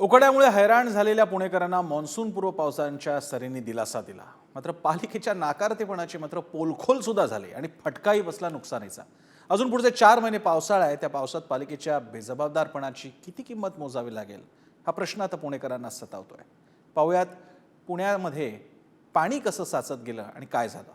उकड्यामुळे हैराण झालेल्या पुणेकरांना मान्सूनपूर्व पावसांच्या सरींनी दिलासा दिला. मात्र पालिकेच्या नाकारतेपणाची मात्र पोलखोल सुद्धा झाली आणि फटकाही बसला नुकसानीचा. अजून पुढचे चार महिने पावसाळा आहे त्या पावसात पालिकेच्या बेजबाबदारपणाची किती किंमत मोजावी लागेल हा प्रश्न आता पुणेकरांना सतावतोय. पाहुयात पुण्यामध्ये पाणी कसं साचत गेलं आणि काय झालं.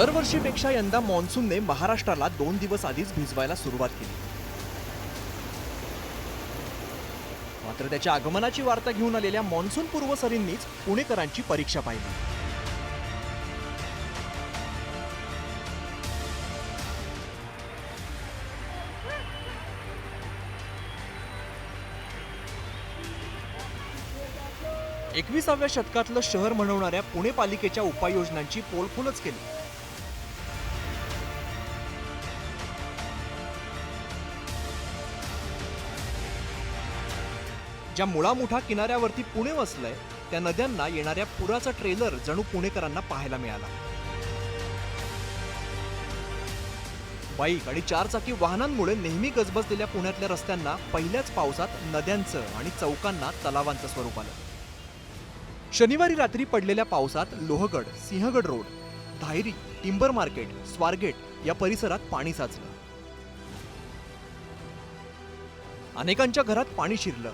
दरवर्षीपेक्षा यंदा मान्सूनने महाराष्ट्राला दोन दिवस आधीच भिजवायला सुरुवात केली. मात्र त्याच्या आगमनाची वार्ता घेऊन आलेल्या मान्सून पूर्वसरींनीच पुणेकरांची परीक्षा पाहिली. एकविसाव्या शतकातलं शहर म्हणवणाऱ्या पुणे पालिकेच्या उपाययोजनांची पोलखोलच केली. ज्या मुळामुठा किनाऱ्यावरती पुणे वसलंय त्या नद्यांना येणाऱ्या पुराचा ट्रेलर जणू पुणेकरांना पाहायला मिळाला. बाईक आणि चारचाकी वाहनांमुळे नेहमी गजबजलेल्या पुण्यातल्या रस्त्यांना पहिल्याच पावसात नद्यांचं आणि चौकांना तलावांचं स्वरूप आलं. शनिवारी रात्री पडलेल्या पावसात Lohagad Sinhagad road Dhayari timber market Swargate या परिसरात पाणी साचलं. अनेकांच्या घरात पाणी शिरलं.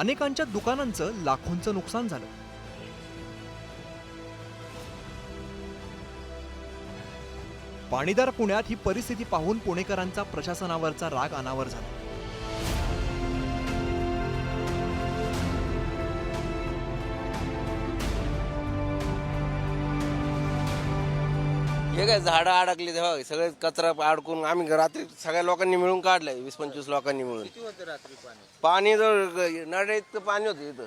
अनेकांच्या दुकानांचं लाखोंचं नुकसान झालं. पाणीदार पुण्यात ही परिस्थिती पाहून पुणेकरांचा प्रशासनावरचा राग अनावर झाला. हे काय झाडं अडकली तेव्हा? सगळे कचरा अडकून आम्ही रात्री सगळ्या लोकांनी मिळून काढलंय वीस पंचवीस लोकांनी मिळून. पाणी? जर नळ इतकं पाणी होतं इथं.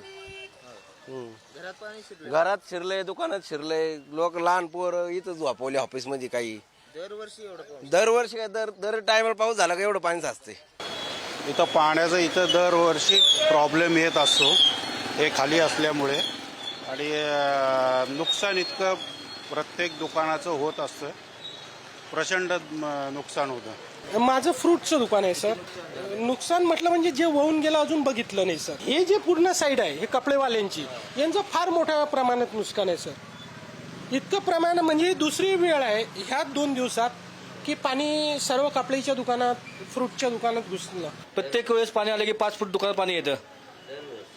हम्म. घरात शिरलंय? दुकानात शिरलंय. लोक लहान पोरं इथं झोपवले ऑफिसमध्ये काही. दरवर्षी काय दर दर टायमाला पाऊस झाला का एवढं पाणी साचते इथं पाण्याचा इथं दरवर्षी प्रॉब्लेम येत असतो. हे खाली असल्यामुळे. आणि अं, नुकसान इतकं प्रत्येक दुकानाचं होत असतं. प्रचंड म, नुकसान होतं. माझं फ्रूटचं दुकान आहे सर. नुकसान म्हटलं म्हणजे जे वाहून गेलं अजून बघितलं नाही सर. हे जे पूर्ण साईड आहे हे कपडेवाल्यांची यांचं फार मोठ्या प्रमाणात नुकसान आहे सर. इतकं प्रमाण म्हणजे दुसरी वेळ आहे ह्या दोन दिवसात की पाणी सर्व कपड्याच्या दुकानात फ्रूटच्या दुकानात घुसलं. प्रत्येक वेळेस पाणी आलं की पाच फूट दुकानात पाणी येतं.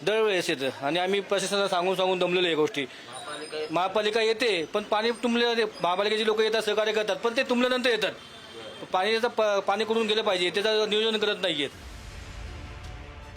दरवेळेस येतं. आणि आम्ही प्रशासनाला सांगून सांगून दमलेलो आहे गोष्टी. महापालिका येते पण पाणी तुंबले महापालिकेचे लोक येतात सहकार्य करतात पण ते तुंबल्यानंतर येतात. पाण्याचं प- पाणी कुठून गेलं पाहिजे त्याचं नियोजन करत नाहीयेत.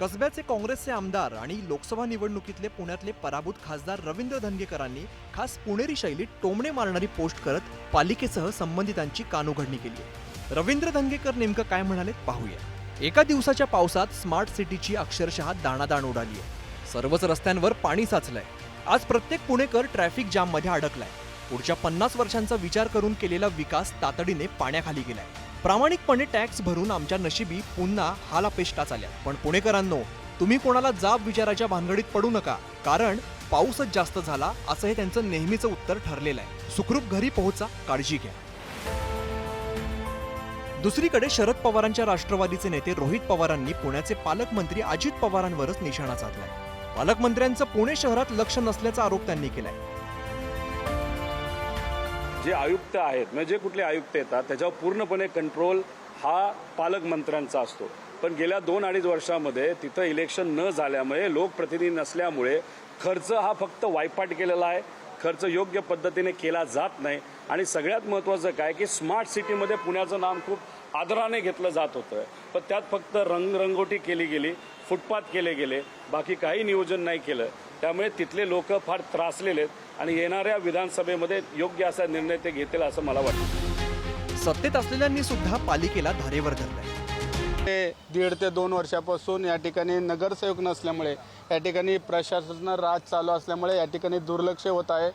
कसब्याचे काँग्रेसचे आमदार आणि लोकसभा निवडणुकीतले पुण्यातले पराभूत खासदार रवींद्र धनगेकरांनी खास पुणेरी शैलीत टोमणे मारणारी पोस्ट करत पालिकेसह संबंधितांची कानउघडणी केली आहे. रवींद्र धनगेकर नेमकं काय म्हणाले पाहूया. एका दिवसाच्या पावसात स्मार्ट सिटीची अक्षरशः दाणादाण उडाली आहे. सर्वच रस्त्यांवर पाणी साचलंय. आज प्रत्येक पुणेकर ट्रॅफिक जाममध्ये अडकलाय. पुढच्या पन्नास वर्षांचा विचार करून केलेला विकास तातडीने पाण्याखाली गेलाय. प्रामाणिकपणे टॅक्स भरून आमच्या नशिबी पुन्हा हालापेष्टाच आल्या. पण पुणेकरांनो तुम्ही कोणाला जाब विचाराच्या भानगडीत पडू नका कारण पाऊसच जास्त झाला असं हे त्यांचं नेहमीचं उत्तर ठरलेलं आहे. सुखरूप घरी पोहोचा काळजी घ्या. दुसरीकडे शरद पवारांच्या राष्ट्रवादीचे नेते रोहित पवारांनी पुण्याचे पालकमंत्री अजित पवारांवरच निशाणा साधलाय. पालकमंत्र्यांचं पुणे शहरात लक्ष नसल्याचा आरोप त्यांनी केलाय. जे आयुक्त आहेत म्हणजे जे कुठले आयुक्त येतात त्याच्यावर पूर्णपणे कंट्रोल हा पालकमंत्र्यांचा असतो. पण गेल्या दोन अडीच वर्षामध्ये तिथं इलेक्शन न झाल्यामुळे लोकप्रतिनिधी नसल्यामुळे खर्च हा फक्त वायपाट केलेला आहे. खर्च योग्य पद्धतीने केला जात नाही. आणि सगळ्यात महत्त्वाचं काय की स्मार्ट सिटीमध्ये पुण्याचं नाम खूप आदराने घेतलं जात होतं. पण त्यात फक्त रंगरंगोटी केली गेली फुटपाथ केले गेले बाकी काही नियोजन नाही केलं. त्यामुळे तिथले लोक फार त्रासलेले आहेत आणि येणाऱ्या विधानसभेमध्ये योग्य असा निर्णय ते घेतील असं मला वाटतं. सत्तेत असलेल्यांनी सुद्धा पालिकेला धारेवर धरलंय. ते दीड ते दोन वर्षापासून या ठिकाणी नगरसेवक नसल्यामुळे या ठिकाणी प्रशासन राज चालू असल्यामुळे या ठिकाणी दुर्लक्ष होत आहे.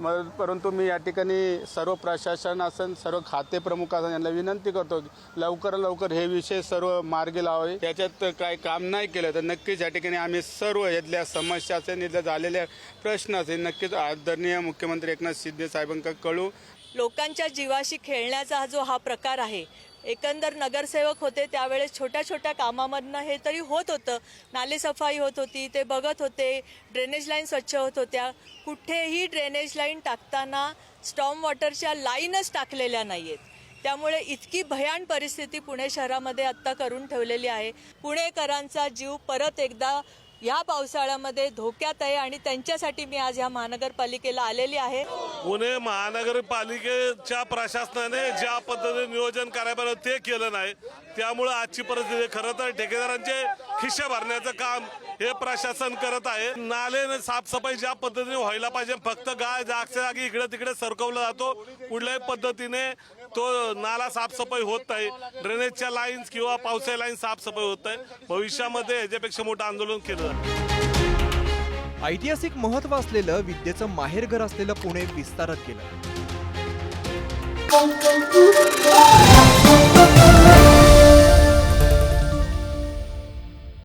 मग परंतु मी या ठिकाणी सर्व प्रशासन असेल सर्व खाते प्रमुख असन यांना विनंती करतो लवकर लवकर हे विषय सर्व मार्गी लावावे. त्याच्यात काय काम नाही केलं तर नक्कीच या ठिकाणी आम्ही सर्व यातल्या समस्या असेल इथल्या झालेल्या प्रश्न असेल नक्कीच आदरणीय मुख्यमंत्री एकनाथ शिंदे साहेबांका कळू. लोकांच्या जीवाशी खेळण्याचा जो हा प्रकार आहे एकंदर नगरसेवक होते त्यावेळेस छोट्या छोट्या कामामधनं हे तरी होत होतं. नालेसफाई होत होती ते बघत होते ड्रेनेज लाईन स्वच्छ होत होत्या. कुठेही ड्रेनेज लाईन टाकताना स्टॉम वॉटरच्या लाईनच टाकलेल्या नाही आहेत त्यामुळे इतकी भयान परिस्थिती पुणे शहरामध्ये आत्ता करून ठेवलेली आहे. पुणेकरांचा जीव परत एकदा या पावसाळ्यामध्ये धोक्यात आहे आणि त्यांच्यासाठी मी आज ह्या महानगरपालिकेला आलेली आहे. पुणे महानगरपालिकेच्या प्रशासनाने ज्या पद्धतीने नियोजन करायला ते केलं नाही त्यामुळे आजची परिस्थिती खरं तर ठेकेदारांचे खिशा भरण्याचं काम हे प्रशासन करत आहे. नाले साफसफाई ज्या पद्धतीने व्हायला पाहिजे फक्त गाय जागच्या जागी इकडे तिकडे सरकवला जातो. कुठल्याही पद्धतीने तो नाला साफसफाई होत नाही. ड्रेनेजच्या लाईन्स किंवा पावसाच्या लाईन साफसफाई होत नाही. भविष्यामध्ये याच्यापेक्षा मोठं आंदोलन केलं जातं ऐतिहासिक महत्त्व असलेलं विद्येचं माहेरघर असलेलं पुणे विस्तारत केलं